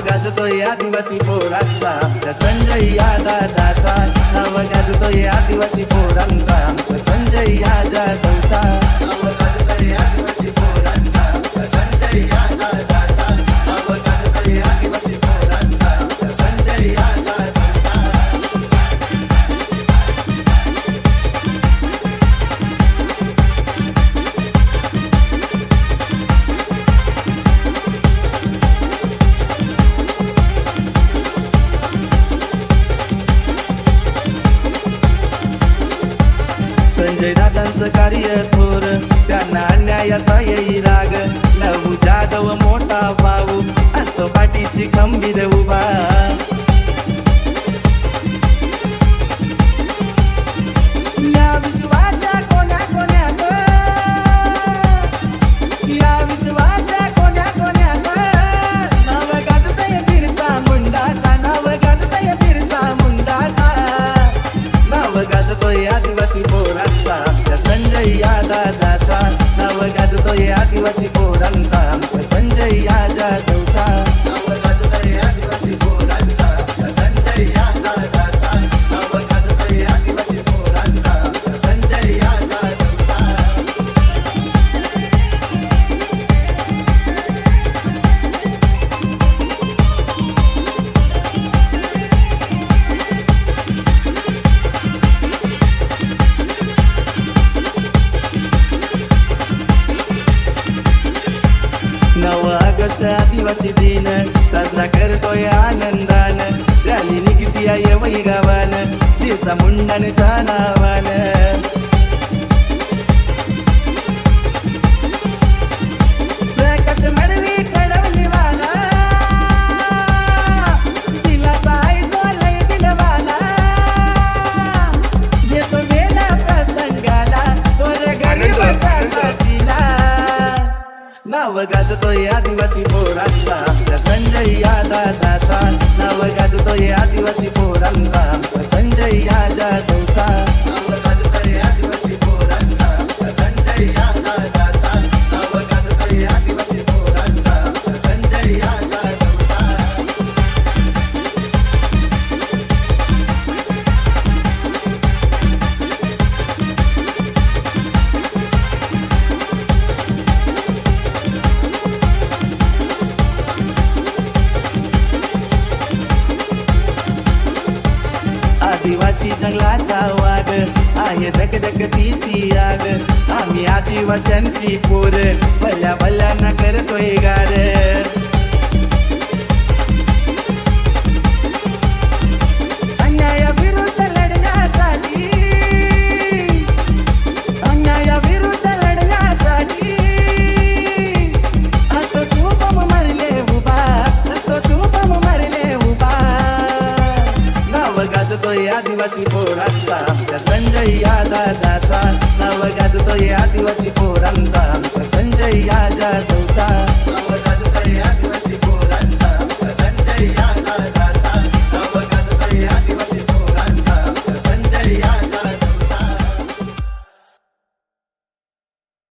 गाजतो आदिवासी पोरांचा. आमच्या संजय या दादाचा नाव गाजतो आदिवासी पोरांचा. संजय दादांचं कार्य थोर. त्यांना अन्यायाचा येई राग. लहू जाधव मोठा भाऊ असं पाठीशी खंबीर उभा. दादाचा. नाव गाजतोय आदिवासी पोरांचा. आमच्या संजय या जाधवचा नव ऑगस्ट आदिवासी दिन. साजरा करतोय आनंदान. रॅली निघती आहे वै गावान दिवसा मुंडानच्या नावान नाव गाजतोय आदिवासी पोरांचा. आमच्या संजय या दादाचा. नाव गाजतोय आदिवासी पोरांचा. आमच्या संजय या जाधवचा. आदिवासी जंगलाचा वाघ आहे धक धक ती आग. आम्ही आदिवाशांची पोर भल्या भल्यांना करतोय गार. गाजतोय आदिवासी पोरांचा. संजय या दादाचा नाव गाजतोय आदिवासी पोरांचा